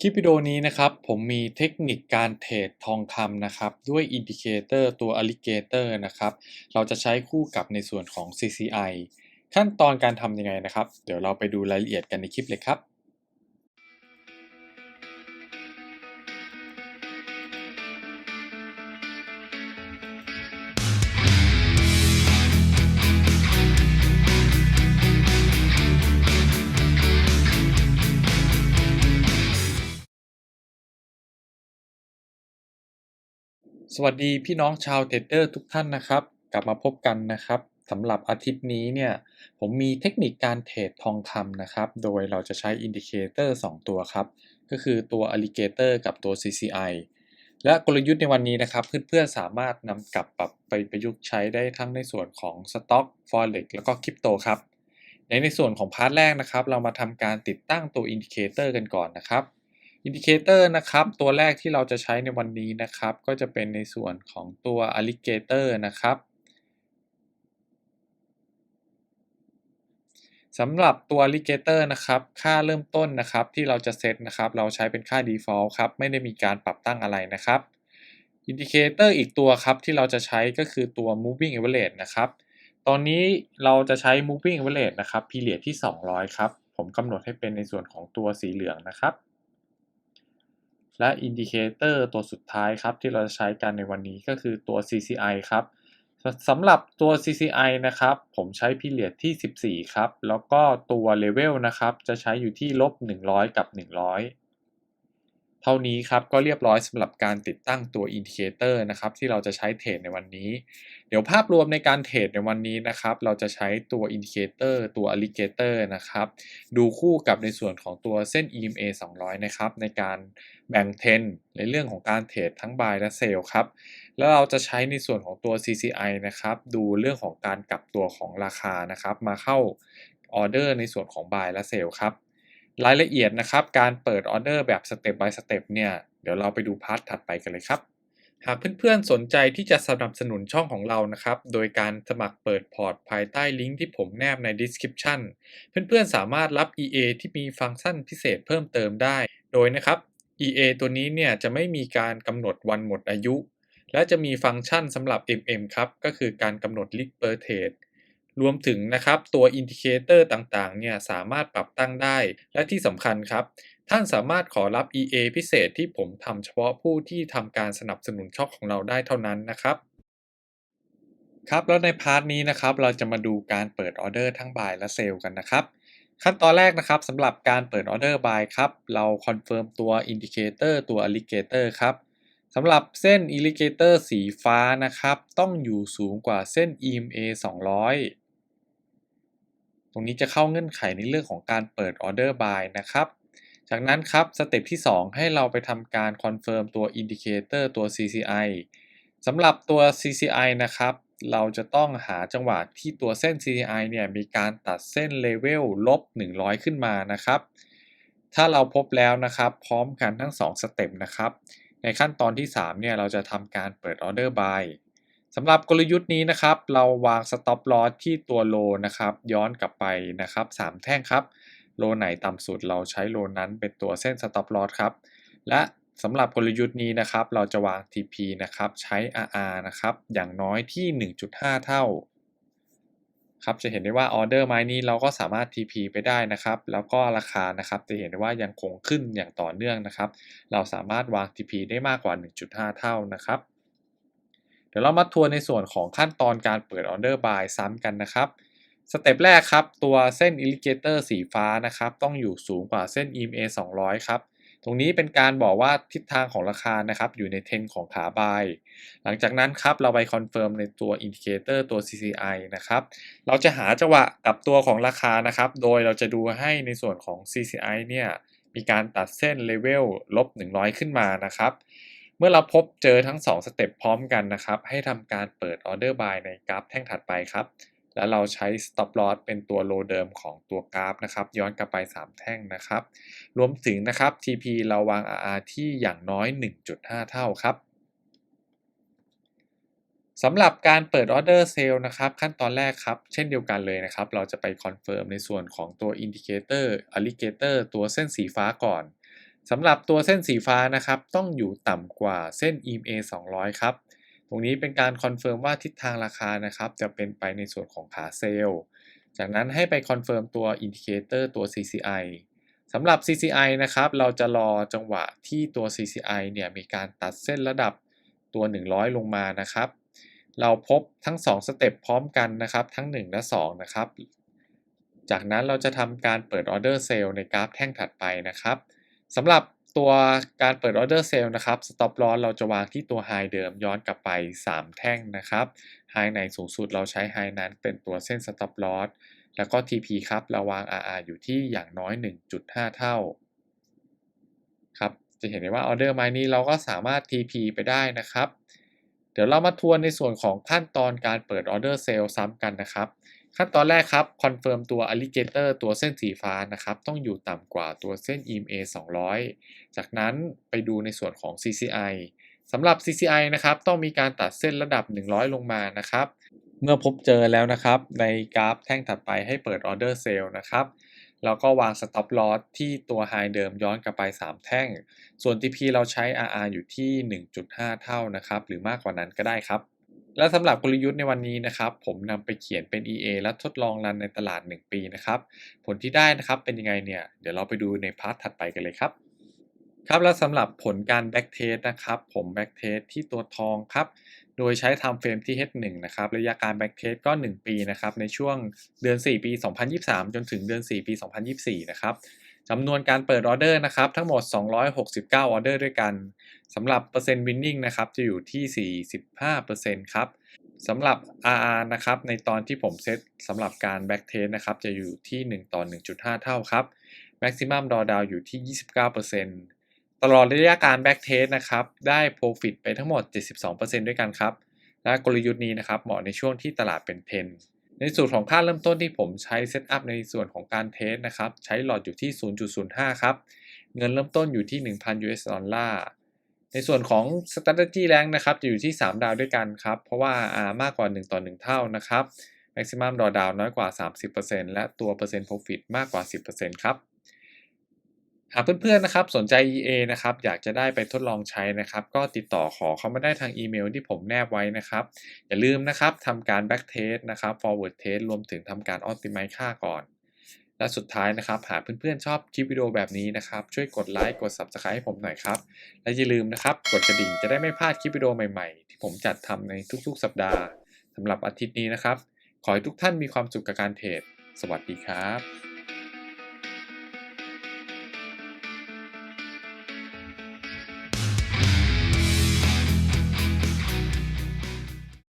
คลิปวิดีโอนี้นะครับ ผมมีเทคนิคการเทรดทองคำนะครับ ด้วยอินดิเคเตอร์ตัว Alligator นะครับ เราจะใช้คู่กับในส่วนของ CCI ขั้นตอนการทำยังไงนะครับ เดี๋ยวเราไปดูรายละเอียดกันในคลิปเลยครับ สวัสดีพี่น้องชาวเทรดเดอร์ทุกท่านนะครับ กลับมาพบกันนะครับสำหรับอาทิตย์นี้เนี่ยผมมีเทคนิคการเทรดทองคำนะครับ โดยเราจะใช้อินดิเคเตอร์2ตัวครับ ก็คือตัว Alligator กับตัว CCI และกลยุทธ์ในวันนี้นะครับ เพื่อนๆสามารถนำกลับปรับไปประยุกต์ใช้ได้ทั้งในส่วนของ Stock Forex แล้วก็คริปโตครับ ในในส่วนของพาร์ทแรกนะครับ เรามาทำการติดตั้งตัวอินดิเคเตอร์กันก่อนนะครับ อินดิเคเตอร์นะครับ ตัวแรกที่เราจะใช้ในวันนี้นะครับ ก็จะเป็นในส่วนของตัว Alligator นะครับสำหรับตัว Alligator นะครับ ค่าเริ่มต้นนะครับ ที่เราจะเซตนะครับ เราใช้เป็นค่า default ครับ ไม่ได้มีการปรับตั้งอะไรนะครับอินดิเคเตอร์อีกตัวครับ ที่เราจะใช้ก็คือตัว moving average นะครับ ตอนนี้เราจะใช้ moving average นะครับ period ที่ 200 ครับ ผมกำหนดให้เป็นในส่วนของตัวสีเหลืองนะครับ และอินดิเคเตอร์ตัวสุดท้ายครับที่เราจะใช้กันในวันนี้ก็คือตัว CCI ครับสำหรับตัว CCI นะครับผมใช้พิเลียดที่ 14 ครับ แล้วก็ตัวเลเวลนะครับจะใช้อยู่ที่ลบ 100 กับ 100 เท่านี้ครับก็เรียบร้อยสำหรับการติดตั้งตัวอินดิเคเตอร์นะครับที่เราจะใช้เทรดในวันนี้ เดี๋ยวภาพรวมในการเทรดในวันนี้นะครับเราจะใช้ตัวอินดิเคเตอร์ตัว Alligator นะครับดูคู่กับในส่วนของตัวเส้น EMA 200 นะครับในการแบ่งเทนในเรื่องของการเทรดทั้ง buy และ sell ครับแล้วเราจะใช้ในส่วนของตัว CCI นะครับดูเรื่องของการกลับตัวของราคานะครับมาเข้าออเดอร์ในส่วนของ buy และ sell ครับ รายละเอียดนะครับ การเปิดออเดอร์แบบ step by step เนี่ย เดี๋ยวเราไปดูพาร์ทถัดไปกันเลยครับ หากเพื่อนๆ สนใจที่จะสนับสนุนช่องของเรานะครับ โดยการสมัครเปิดพอร์ตภายใต้ลิงก์ที่ผมแนบใน description เพื่อนๆ สามารถรับ EA ที่มีฟังก์ชันพิเศษเพิ่มเติมได้ โดยนะครับ EA ตัวนี้เนี่ยจะไม่มีการกำหนดวันหมดอายุ และจะมีฟังก์ชันสำหรับ MM ครับ ก็คือการกำหนด Risk per trade รวมถึงนะครับตัวอินดิเคเตอร์ต่างๆเนี่ยสามารถปรับตั้งได้ และที่สำคัญครับ ท่านสามารถขอรับ EA พิเศษที่ผมทำเฉพาะผู้ที่ทำการสนับสนุนช่องของเราได้เท่านั้นนะครับครับแล้วในพาร์ทนี้นะครับเราจะมาดูการเปิดออเดอร์ทั้ง buy และ sell กันนะครับ ขั้นตอนแรกนะครับสำหรับการเปิดออเดอร์ buy ครับเราคอนเฟิร์มตัวอินดิเคเตอร์ตัว alligator ครับสำหรับเส้น alligator สีฟ้านะครับ ต้องอยู่สูงกว่าเส้น EMA 200 รงนี้จะเข้าเงื่อนไขในเรื่องของการเปิดออเดอร์ buy นะครับ จากนั้นครับสเต็ปที่ 2 ให้เราไปทำการคอนเฟิร์มตัวอินดิเคเตอร์ตัว CCI สำหรับตัว CCI นะครับ เราจะต้องหาจังหวะที่ตัวเส้น CCI เนี่ยมีการตัดเส้นเลเวลลบ 100 ขึ้นมานะครับ ถ้าเราพบแล้วนะครับ พร้อมกันทั้ง 2 สเต็ปนะครับ ในขั้นตอนที่ 3 เนี่ย เราจะทำการเปิดออเดอร์ buy สำหรับกลยุทธ์นี้นะครับ เราวาง stop loss ที่ตัวโลนะครับ ย้อนกลับไปนะครับ 3 แท่งครับ โลไหนต่ำสุดเราใช้โลนั้นเป็นตัวเส้น stop loss ครับ และสำหรับกลยุทธ์นี้นะครับ เราจะวาง TP นะครับ ใช้ RR นะครับ อย่างน้อยที่ 1.5 เท่า ครับจะเห็นได้ว่าออเดอร์ไม้นี้เราก็สามารถ TP ไปได้นะครับ แล้วก็ราคานะครับ จะเห็นได้ว่ายังคงขึ้นอย่างต่อเนื่องนะครับ เราสามารถวาง TP ได้มากกว่า 1.5 เท่านะครับ ดี๋ยวเรามาทัวนในส่วนของขั้นตอนการเปิดออเดอร์ buy ซ้ำกันนะครับ สเต็ปแรกครับ ตัวเส้น Indicator สีฟ้านะครับ ต้องอยู่สูงกว่าเส้น EMA 200 ครับ ตรงนี้เป็นการบอกว่าทิศทางของราคานะครับ อยู่ในเทรนของขา buy หลังจากนั้นครับ เราไปคอนเฟิร์มในตัว Indicator ตัว CCI นะครับ เราจะหาจังหวะกับตัวของราคานะครับ โดยเราจะดูให้ในส่วนของ CCI เนี่ยมีการตัดเส้นเลเวลลบ100 ขึ้นมานะครับ เมื่อเราพบเจอทั้ง 2 สเต็ปพร้อมกันนะครับ ให้ทำการเปิดออเดอร์บายในกราฟแท่งถัดไปครับ แล้วเราใช้ stop loss เป็นตัวโลเดิมของตัวกราฟนะครับ ย้อนกลับไป 3 แท่งนะครับ รวมถึงนะครับ TP เราวาง RR ที่อย่างน้อย 1.5 เท่าครับสำหรับการเปิดออเดอร์เซลล์นะครับขั้นตอนแรกครับเช่นเดียวกันเลยนะครับ เราจะไปคอนเฟิร์มในส่วนของตัวอินดิเคเตอร์ Alligator ตัวเส้นสีฟ้าก่อน สำหรับตัวเส้นสีฟ้านะครับ ต้องอยู่ต่ำกว่าเส้น EMA 200 ครับ ตรงนี้เป็นการคอนเฟิร์มว่าทิศทางราคานะครับ จะเป็นไปในส่วนของขาเซลล์จากนั้นให้ไปคอนเฟิร์มตัวอินดิเคเตอร์ตัว CCI สำหรับ CCI นะครับ เราจะรอจังหวะที่ตัว CCI เนี่ยมีการตัดเส้นระดับตัว 100 ลงมานะครับ เราพบทั้ง 2 สเต็ปพร้อมกันนะครับ ทั้ง 1 และ 2 นะครับ จากนั้นเราจะทำการเปิดออเดอร์เซลล์ในกราฟแท่งถัดไปนะครับ สำหรับตัวการเปิดออเดอร์เซลล์นะครับ stop loss เราจะวางที่ตัว high เดิมย้อนกลับไป 3 แท่งนะครับ high ไหนสูงสุดเราใช้ high นั้นเป็นตัวเส้น stop loss แล้วก็ TP ครับเราวาง RR อยู่ที่อย่างน้อย 1.5 เท่าครับจะเห็นได้ว่าออเดอร์ไม้นี้เราก็สามารถ TP ไปได้นะครับ เดี๋ยวเรามาทวนในส่วนของขั้นตอนการเปิดออเดอร์เซลล์ซ้ำกันนะครับ ขั้นตอนแรกครับคอนเฟิร์มตัว Alligator ตัวเส้นสีฟ้านะครับต้องอยู่ต่ำกว่าตัวเส้น EMA 200 จากนั้นไปดูในส่วนของ CCI สำหรับ CCI นะครับต้องมีการตัดเส้นระดับ 100 ลงมานะครับเมื่อพบเจอแล้วนะครับในกราฟแท่งถัดไปให้เปิดออเดอร์เซลล์นะครับแล้วก็วาง stop loss ที่ตัว high เดิมย้อนกลับไป 3 แท่ง ส่วน TP เราใช้ RR อยู่ที่ 1.5 เท่านะครับหรือมากกว่านั้นก็ได้ครับ และสำหรับกลยุทธ์ในวันนี้นะครับ ผมนำไปเขียนเป็น EA และทดลองรันในตลาด 1 ปีนะครับ ผลที่ได้นะครับเป็นยังไงเนี่ย เดี๋ยวเราไปดูในพาร์ทถัดไปกันเลยครับ ครับและสำหรับผลการ back test นะครับ ผม back test ที่ตัวทองครับ โดยใช้ time frame ที่ H1 นะครับ ระยะการ back test ก็ 1 ปีนะครับ ในช่วงเดือน 4 ปี 2023 จนถึงเดือน 4 ปี 2024 นะครับ จำนวนการเปิดออเดอร์นะครับทั้งหมด 269 ออเดอร์ด้วยกันสำหรับเปอร์เซ็นต์ winning นะครับจะอยู่ที่ 45%ครับสำหรับ RR นะครับในตอนที่ผมเซตสำหรับการ back test นะครับจะอยู่ที่ 1 ต่อ 1.5 เท่าครับ maximum drawdown อยู่ที่ 29%ตลอดระยะการ back test นะครับได้ profit ไปทั้งหมด 72%ด้วยกันครับและกลยุทธ์นี้นะครับเหมาะในช่วงที่ตลาดเป็นเทน ในส่วนของค่าเริ่มต้นที่ผมใช้เซตอัพในส่วนของการเทสนะครับ ใช้หลอดอยู่ที่ 0.05 ครับ เงินเริ่มต้นอยู่ที่ 1,000 US ดอลลาร์ ในส่วนของ strategy rank นะครับ จะอยู่ที่ 3 ดาวด้วยกันครับ เพราะว่า R มากกว่า 1 ต่อ 1 เท่านะครับ maximum drawdown น้อยกว่า 30%และตัวเปอร์เซ็นต์ profit มากกว่า 10%ครับ หากเพื่อนๆนะครับสนใจ EA นะครับอยากจะได้ไปทดลองใช้นะครับ ก็ติดต่อขอเข้ามาได้ทางอีเมลที่ผมแนบไว้นะครับ อย่าลืมนะครับทำการ back test นะครับ forward test รวมถึงทำการ optimize ค่าก่อน และสุดท้ายนะครับ หากเพื่อนๆชอบคลิปวิดีโอแบบนี้นะครับ ช่วยกดไลค์กด subscribe ให้ผมหน่อยครับ และอย่าลืมนะครับกดกระดิ่งจะได้ไม่พลาดคลิปวิดีโอใหม่ๆ ที่ผมจัดทำในทุกๆ สัปดาห์สำหรับอาทิตย์นี้นะครับ ขอให้ทุกท่านมีความสุขกับการเทรดสวัสดีครับ